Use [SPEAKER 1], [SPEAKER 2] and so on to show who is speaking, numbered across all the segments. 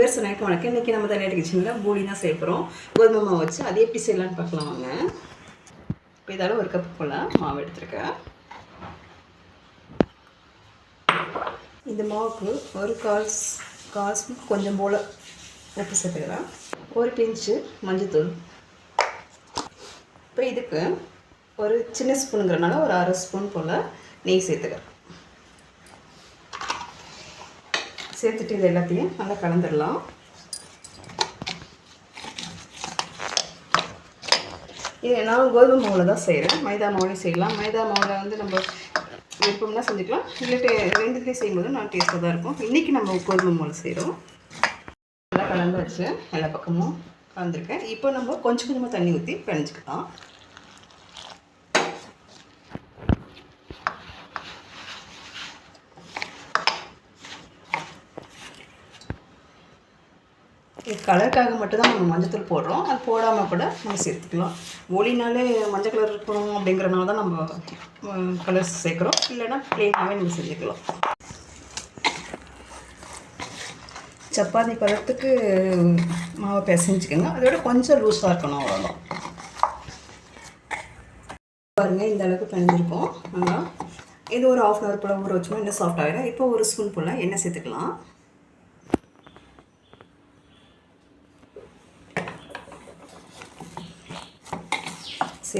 [SPEAKER 1] Viewers வணக்கம் வணக்கம் இன்றைக்கி நம்ம தனியாக கிச்சனில் பூரி தான் செய்ய போகிறோம் கோதுமை மாவு வச்சு அதை எப்படி செய்யலான்னு பார்க்கலாம் வாங்க. இப்போ இதால் ஒரு கப் போல் மாவு எடுத்துருக்கேன். இந்த மாவுக்கு ஒரு கால் ஸ்- கால் கொஞ்சம் போல் உப்பு சேர்த்துக்கிறேன் ஒரு பிஞ்சு மஞ்சத்தூள். இப்போ இதுக்கு ஒரு சின்ன ஸ்பூனுங்கிறனால ஒரு அரை ஸ்பூன் போல் நெய் சேர்த்துக்கிறேன் சேர்த்துட்டு இது எல்லாத்தையும் நல்லா கலந்துடலாம். இது நான் கோதுமை மாவில் தான் செய்கிறேன் மைதா மாவுலையும் செய்யலாம். மைதா மாவில் வந்து நம்ம விருப்பம்னா செஞ்சுக்கலாம். இல்லாட்டி ரெண்டுத்துலேயும் செய்யும்போது நான் டேஸ்ட்டாக தான் இருக்கும். இன்றைக்கி நம்ம கோதுமை மாவில் செய்கிறோம் நல்லா கலந்து வச்சு எல்லா பக்கமும் கலந்துருக்கேன். இப்போ நம்ம கொஞ்சம் கொஞ்சமாக தண்ணி ஊற்றி பிணைஞ்சிக்கலாம் கலருக்காக மட்டும்தான் நம்ம மஞ்சத்தூள் போடுறோம். அது போடாமல் கூட நம்ம சேர்த்துக்கலாம். ஒளினாலே மஞ்சள் கலர் இருக்கணும் அப்படிங்கிறனால தான் நம்ம கலர்ஸ் சேர்க்குறோம். இல்லைன்னா ப்ளெயினாகவே நம்ம செஞ்சுக்கலாம். சப்பாத்தி பழத்துக்கு மாவை பிசைஞ்சுக்கோங்க. அதோட கொஞ்சம் லூஸாக இருக்கணும் அவ்வளோதான் பாருங்கள் இந்த அளவுக்கு பிணைஞ்சிருக்கோம். நல்லா. இது ஒரு ஆஃப் அன் ஹவர் போல் ஊற வச்சோம்னா இன்னும் சாஃப்ட் ஆகிடும் இப்போ ஒரு ஸ்பூன் போல் எண்ணெய் சேர்த்துக்கலாம்.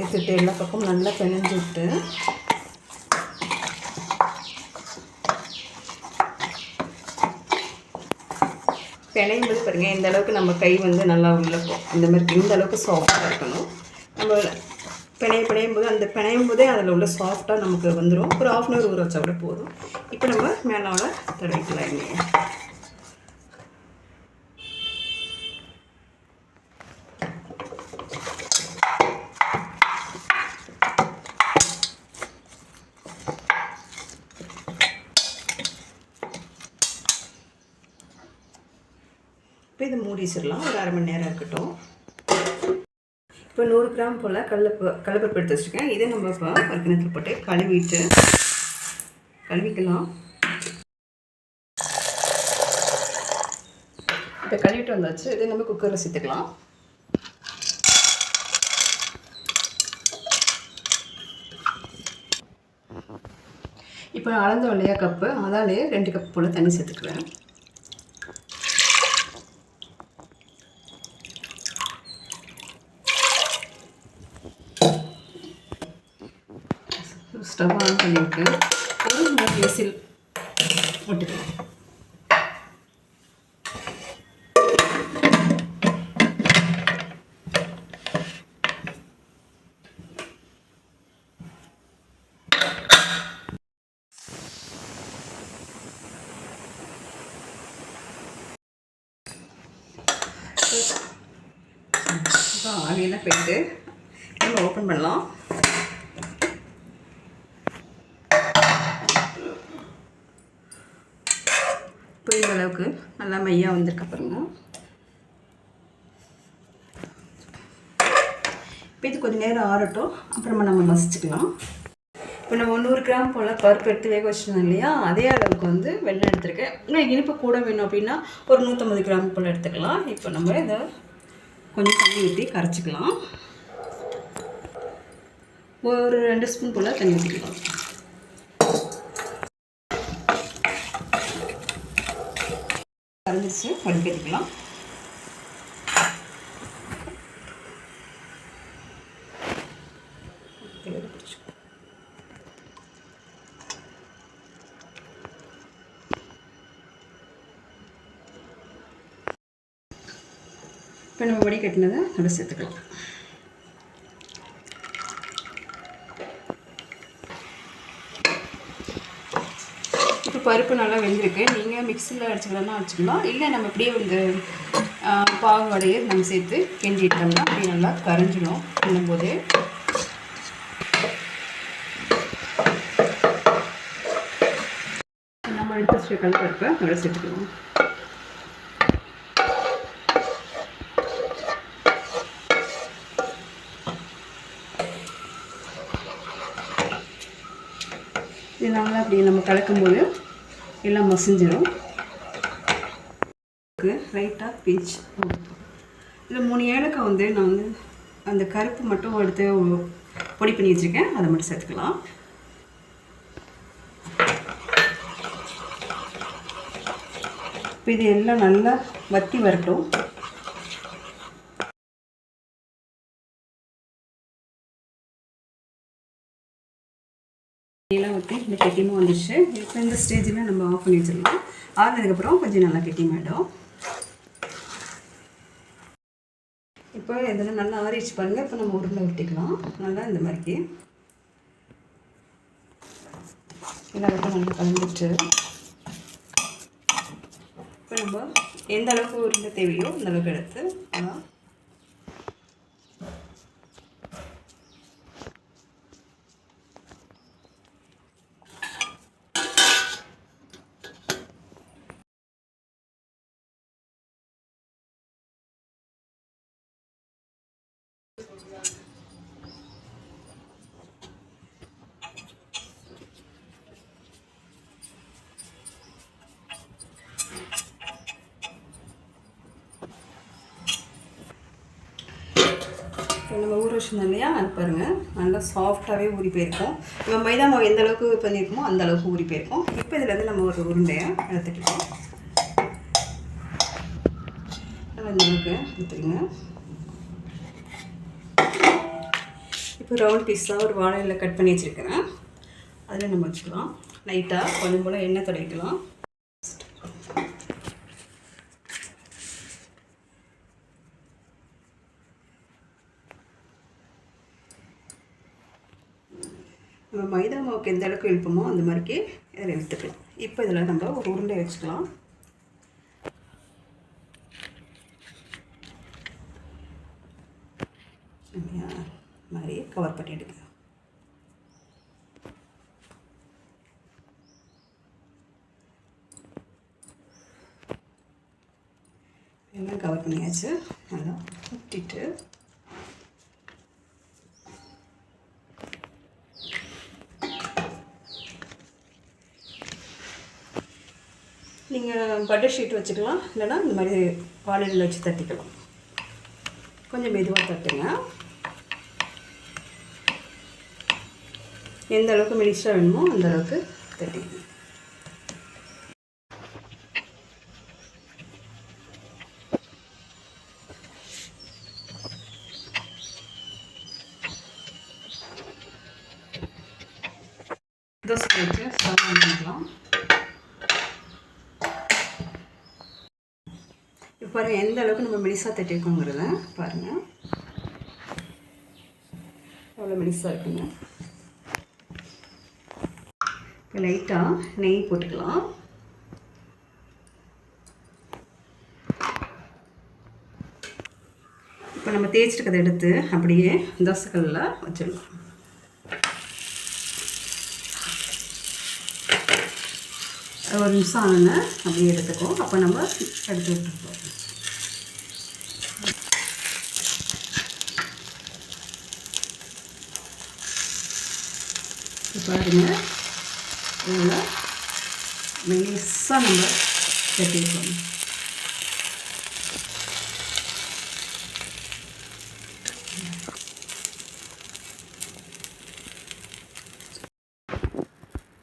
[SPEAKER 1] சேர்த்துட்டு எல்லா பக்கமும் நல்லா பிணைஞ்சு விட்டு. பிணையும் போது பாருங்கள் இந்த அளவுக்கு நம்ம கை வந்து நல்லா உள்ள இந்த மாதிரி இந்த அளவுக்கு சாஃப்டாக இருக்கணும். நம்ம பிணைய பிணையும் போது அந்த பிணையும் போதே அதில் உள்ள சாஃப்டாக நமக்கு வந்துடும் ஒரு ஆஃப் அன் ஹவர் ஊற வச்சா கூட போதும். இப்போ நம்ம மேலோட தடவிக்கலாம் இல்லையா இப்போ இதை மூடி வச்சிடலாம். ஒரு அரை மணி நேரம் இருக்கட்டும். இப்போ நூறு கிராம் போல் கடலப்பு கடலப்பருப்பு எடுத்து வச்சுருக்கேன். இதை நம்ம இப்போ ஒரு கிணத்துல போட்டு கழுவிட்டு கழுவிக்கலாம். இப்போ கழுவிட்டு வந்தாச்சு. இதை நம்ம குக்கரில் சேர்த்துக்கலாம். இப்போ அளந்த இல்லையா கப்பு அதாலே ரெண்டு கப் போல் தண்ணி சேர்த்துக்குவேன். ஸ்டவ் ஆன் பண்ணிவிட்டு ஒரு மூணு விசில் விட்டுக்கலாம். இப்போ ஆவியெல்லாம் போயிட்டு நம்ம ஓப்பன் பண்ணலாம். அளவுக்கு நல்லா மையாக வந்திருக்க பாருங்க. இப்போ இது கொஞ்சம் நேரம் ஆறட்டும். அப்புறமா நம்ம மசிச்சுக்கலாம். இப்போ நம்ம நூறு கிராம் போல் பருப்பு எடுத்து வேக வச்சிருந்தோம் இல்லையா? அதே அளவுக்கு வந்து வெள்ளம் எடுத்துருக்கேன். இன்னும் இனிப்பு கூட வேணும் அப்படின்னா ஒரு நூற்றம்பது கிராம் போல் எடுத்துக்கலாம். இப்போ நம்ம இதை கொஞ்சம் தண்ணி ஊற்றி கரைச்சிக்கலாம். ஒரு ரெண்டு ஸ்பூன் போல் தண்ணி ஊற்றிக்கலாம் மிக்ஸு வடிகட்டிக்கலாம் இப்போ நம்ம வடிகட்டினதை நம்ம சேர்த்துக்கலாம். பருப்பு நல்லா வெந்திருக்கு. நீங்கள் மிக்சியில் அடிச்சுக்கலாம்னா அடிச்சுக்கலாம் இல்லை நம்ம இப்படியே வந்து பாகு வடையை நம்ம சேர்த்து கிண்டிட்டோம்னா அப்படியே நல்லா கரைஞ்சிடும் கிண்டும்போது. நம்ம எடுத்து வச்சுருக்க கல் பருப்பை அதோட சேர்த்துக்கலாம் இது நல்லா அப்படியே நம்ம கலக்கும்போது எல்லாம் மசிஞ்சிடும் ரைட்டாக பீச் இதில் மூணு ஏலக்காய் வந்து நான் வந்து அந்த கருப்பு மட்டும் எடுத்து பொடி பண்ணி வச்சுருக்கேன். அதை மட்டும் சேர்த்துக்கலாம். இப்போ இது எல்லாம் நல்லா வத்தி வரட்டும். இந்த கெட்டியமாக வந்துடுச்சு இப்போ இந்த ஸ்டேஜில் நம்ம ஆஃப் பண்ணி வச்சிடலாம். ஆறுனதுக்கப்புறம் கொஞ்சம் நல்லா கெட்டியமாகிடும் இப்போ இதெல்லாம் நல்லா ஆறிச்சு பாருங்கள் இப்போ நம்ம உருண்டை விட்டிக்கலாம். நல்லா இந்த மாதிரிக்கு. எல்லாருக்கும் நல்லா கலந்துட்டு இப்போ நம்ம எந்த அளவுக்கு உருண்டை தேவையோ அந்த அளவுக்கு எடுத்து அதான் நம்ம ஊற வச்சுருந்தோம் இல்லையா அது பாருங்கள் நல்லா சாஃப்டாகவே ஊறி போயிருக்கோம். நம்ம மைதா மாவு எந்த அளவுக்கு பண்ணியிருக்கோமோ அந்த அளவுக்கு ஊறி போயிருக்கோம். இப்போ இதில் வந்து நம்ம ஒரு உருண்டையை எடுத்துக்கிட்டோம். நல்லா இந்த அளவுக்கு எடுத்துருங்க இப்போ ரவுண்ட் பீஸாக ஒரு வாழையில் கட் பண்ணி வச்சுருக்கிறேன். அதில் நம்ம வச்சுக்கலாம். லைட்டாக கொஞ்சம் போல் எண்ணெய் துடைக்கலாம். நம்ம மைதா மாவுக்கு எந்த அளவுக்கு இழுப்போமோ அந்த மாதிரிக்கு இதில் இழுத்துக்கலாம் இப்போ இதில் நம்ம ஒரு உருண்டை வச்சுக்கலாம் இல்லையா மாதிரி கவர் பண்ணிவிடுங்க எல்லாம் கவர் பண்ணியாச்சு. நல்லா ஊட்டிட்டு நீங்கள் பட்டர் ஷீட் வச்சுக்கலாம். இல்லைன்னா இந்த மாதிரி பாலில் வச்சு தட்டிக்கலாம். கொஞ்சம் மெதுவாக தட்டுங்க. எந்த அளவுக்கு மெலிசாக வேணுமோ அந்த அளவுக்கு தட்டிக்கணும் தோசை வச்சு ஸ்டவ் பண்ணிக்கலாம். இப்போ பாருங்கள் எந்த அளவுக்கு நம்ம மெலிசாக தட்டியிருக்கோங்கிறத பாருங்கள் எவ்வளோ மெலிசாக இருக்குங்க. இப்போ லைட்டாக நெய் போட்டுக்கலாம். இப்போ நம்ம தேய்ச்சிருக்கதை எடுத்து அப்படியே தோசைக்கல்லில் வச்சிடலாம். ஒரு நிமிஷம் ஆனோன்னு அப்படியே எடுத்துக்கோ. அப்போ நம்ம எடுத்து விட்டுருக்கோம் பாருங்கள் இதில் மெலிசாக நம்ம கட்டிருக்கோம்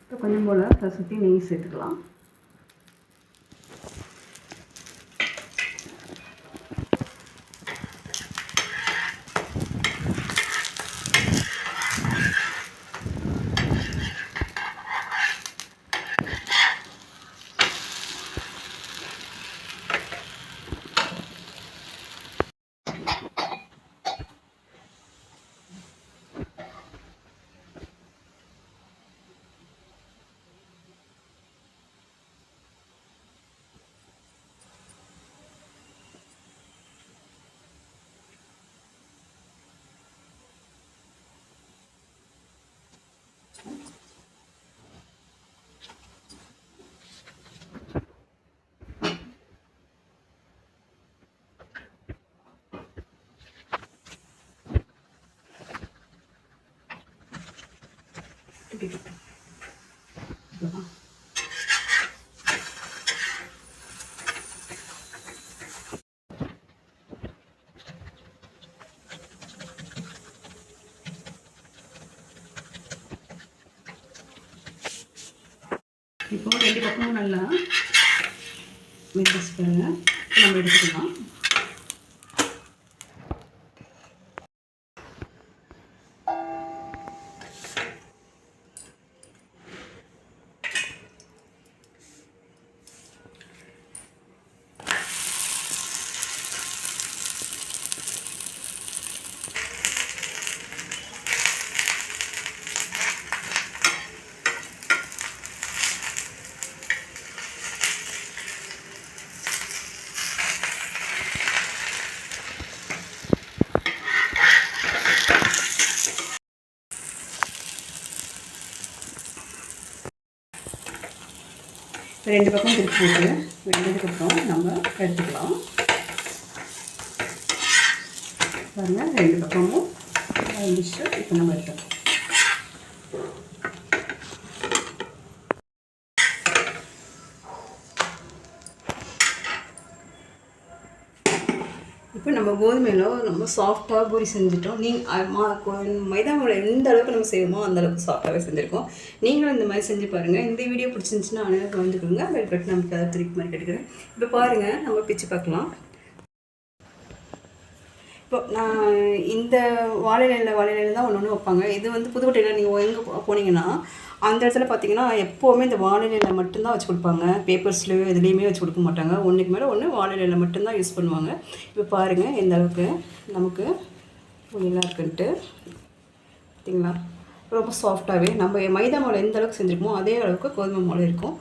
[SPEAKER 1] இப்போ கொஞ்சம் சுற்றி நெய் சேர்த்துக்கலாம். இப்போ ரெண்டு பக்கமும் நல்லா மிக்ஸ் பண்ணுங்கள் நம்ம எடுத்துக்கலாம். ரெண்டு பக்கம் திருப்பி விட்டு வெந்ததுக்கப்புறம் நம்ம எடுத்துக்கலாம். பாருங்கள் ரெண்டு பக்கமும் வந்துச்சு இப்போ நம்ம எடுத்துக்கலாம் இப்போ நம்ம கோதுமையில் நம்ம சாஃப்டாக பூரி செஞ்சுட்டோம். நீங்கள் மைதா மாவில் எந்த அளவுக்கு நம்ம செய்வோமோ அந்த அளவுக்கு சாஃப்டாகவே செஞ்சுருக்கோம். நீங்களும் இந்த மாதிரி செஞ்சு பாருங்கள் இந்த வீடியோ பிடிச்சிருந்துச்சுன்னா அனைவரும் வந்துக்கோங்க பெல் பட்டன் நமக்கு அதை திருப்பி மாதிரி கேட்டுக்கிறேன் இப்போ பாருங்கள் நம்ம பிச்சு பார்க்கலாம். இப்போ நான் இந்த வாழையில வாழையில தான் ஒன்று ஒன்று வைப்பாங்க. இது வந்து புதுக்கோட்டையில் நீங்கள் எங்கே போனீங்கன்னா அந்த இடத்துல பார்த்தீங்கன்னா எப்போவுமே இந்த வானிலையில் மட்டும்தான் வச்சு கொடுப்பாங்க. பேப்பர்ஸ்லையோ எதுலேயுமே வச்சு கொடுக்க மாட்டாங்க. ஒன்றுக்கு மேலே ஒன்று வானிலையில் மட்டும்தான் யூஸ் பண்ணுவாங்க. இப்போ பாருங்கள் எந்த அளவுக்கு நமக்கு நல்லா இருக்குன்ட்டு. பார்த்தீங்களா ரொம்ப சாஃப்டாகவே நம்ம மைதா மாவில் எந்த அளவுக்கு செஞ்சுருக்கோமோ அதே அளவுக்கு கோதுமை மாவு இருக்கும்.